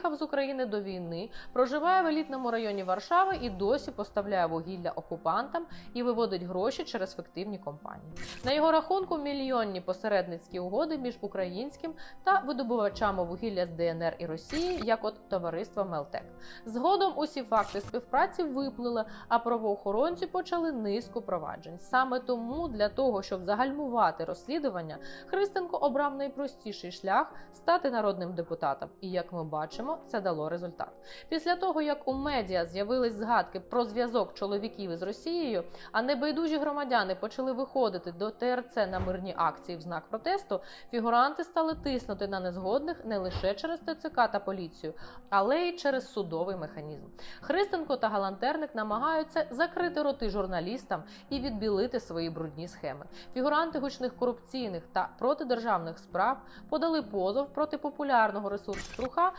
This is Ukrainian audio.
виїхав з України до війни, проживає в елітному районі Варшави і досі поставляє вугілля окупантам і виводить гроші через фіктивні компанії. На його рахунку мільйонні посередницькі угоди між українським та видобувачами вугілля з ДНР і Росії, як от товариство Мелтек. Згодом усі факти співпраці виплили, а правоохоронці почали низку проваджень. Саме тому для того, щоб загальмувати розслідування, Христенко обрав найпростіший шлях стати народним депутатом. І як ми бачимо, це дало результат. Після того, як у медіа з'явились згадки про зв'язок чоловіків із Росією, а небайдужі громадяни почали виходити до ТРЦ на мирні акції в знак протесту, фігуранти стали тиснути на незгодних не лише через ТЦК та поліцію, але й через судовий механізм. Христенко та Галантерник намагаються закрити роти журналістам і відбілити свої брудні схеми. Фігуранти гучних корупційних та протидержавних справ подали позов проти популярного ресурсу Труха,